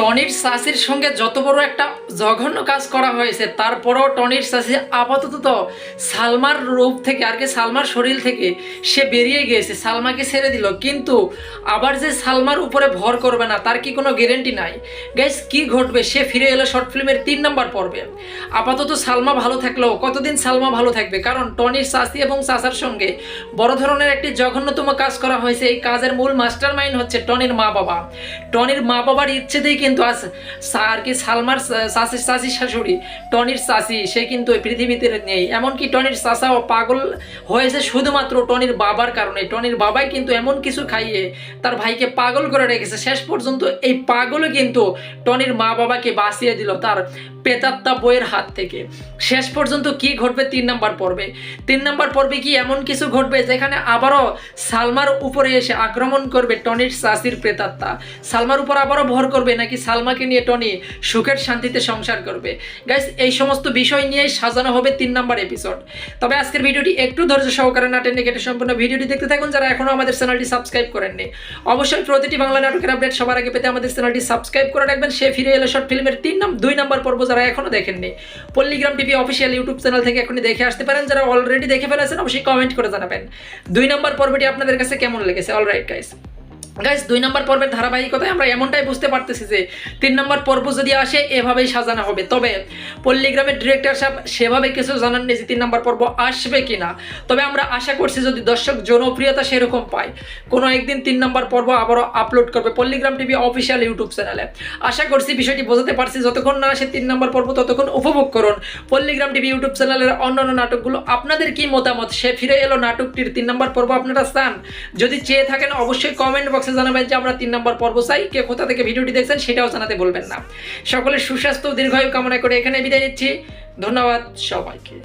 টনির সাসির সঙ্গে যত বড় একটা জঘন্য কাজ করা হয়েছে, তারপরেও টনির সাসি আপাতত সালমার রূপ থেকে আর কি সালমার শরীর থেকে সে বেরিয়ে গিয়েছে, সালমাকে ছেড়ে দিল। কিন্তু আবার যে সালমার উপরে ভর করবে না, তার কি কোনো গ্যারেন্টি নাই? গ্যাস কি ঘটবে? সে ফিরে এলো শর্ট ফিল্মের তিন নম্বর পর্বে। আপাতত সালমা ভালো থাকলেও কতদিন সালমা ভালো থাকবে? কারণ টনির সাসি এবং সাসার সঙ্গে বড় ধরনের একটি জঘন্যতম কাজ করা হয়েছে, এই কাজের মূল মাস্টার মাইন্ড হচ্ছে টনির মা বাবা টনির মা বাবার ইচ্ছে ইচ্ছেতেই কিন্তু আজ আর কি সালমার শাশি শাশি শাশুড়ি? টনির শাশি সে কিন্তু পৃথিবীতে নেই। এমনকি টনির শাসাও পাগল হয়েছে শুধুমাত্র টনির বাবার কারণে। টনির বাবাই কিন্তু এমন কিছু খাইয়ে তার ভাইকে পাগল করে রেখেছে। শেষ পর্যন্ত এই পাগলও কিন্তু টনির মা বাবাকে বাঁচিয়ে দিল তার পেতাত্তা বইয়ের হাত থেকে। শেষ পর্যন্ত কি ঘটবে তিন নাম্বার পর্বে? তিন নাম্বার পর্বে কি এমন কিছু ঘটবে যেখানে আবারও সালমার উপরে এসে আক্রমণ করবে টনির শাসির প্রেতাত্মা? সালমার উপর আবারও ভর করবে নাকি সালমাকে নিয়ে টনি সুখের শান্তিতে সংসার করবে। গাইস এই সমস্ত বিষয় নিয়েই সাজানো হবে তিন নাম্বার এপিসোড তবে আজকের ভিডিওটি একটু ধৈর্য সহকারে না টেনে কেটে সম্পূর্ণ ভিডিওটি দেখতে থাকুন যারা এখনও আমাদের চ্যানেলটি সাবস্ক্রাইব করেননি। অবশ্যই প্রতিটি বাংলা নাটকের আপডেট সবার আগে পেতে আমাদের চ্যানেলটি সাবস্ক্রাইব করে রাখবেন। সে ফিরে এলো শর্ট ফিল্মের তিন নাম দুই নাম্বার পর্ব যারা এখনও দেখেননি। Palligram TV official YouTube channel থেকে এখনই দেখে আসতে পারেন। যারা অলরেডি দেখে ফেলেছেন, অবশ্যই কমেন্ট করে জানাবেন। দুই নাম্বার পর্বটি আপনাদের কাছে কেমন লেগেছে? অলরাইট গাইস গাইস দুই নম্বর পর্বের ধারাবাহিকতায় আমরা এমনটাই বুঝতে পারতেছি যে তিন নম্বর পর্ব যদি আসে, এভাবেই সাজানো হবে। তবে পল্লীগ্রামের ডিরেক্টর সাহেব সেভাবে কিছু জানাননি যে তিন নম্বর পর্ব আসবে কিনা। তবে আমরা আশা করছি যদি দর্শক জনপ্রিয়তা সেরকম পায়, কোনো একদিন তিন নম্বর পর্ব আবারও আপলোড করবে পল্লীগ্রাম টিভি অফিসিয়াল ইউটিউব চ্যানেলে। আশা করছি বিষয়টি বোঝাতে পারছি, যতক্ষণ না আসে তিন নম্বর পর্ব, ততক্ষণ উপভোগ করুন পল্লীগ্রাম টিভি ইউটিউব চ্যানেলের অন্যান্য নাটকগুলো। আপনাদের কি মতামত? সে ফিরে এলো নাটকটির তিন নম্বর পর্ব আপনারা চান? যদি চেয়ে থাকেন, অবশ্যই কমেন্ট বক্সে জানাবেন যে আমরা তিন নম্বর পর্ব চাই। কে কোথা থেকে ভিডিওটি দেখছেন সেটাও জানাতে বলবেন না। সকলের সুস্বাস্থ্য, দীর্ঘায়ু কামনা করে এখানে বিদায় নিচ্ছি। ধন্যবাদ সবাইকে।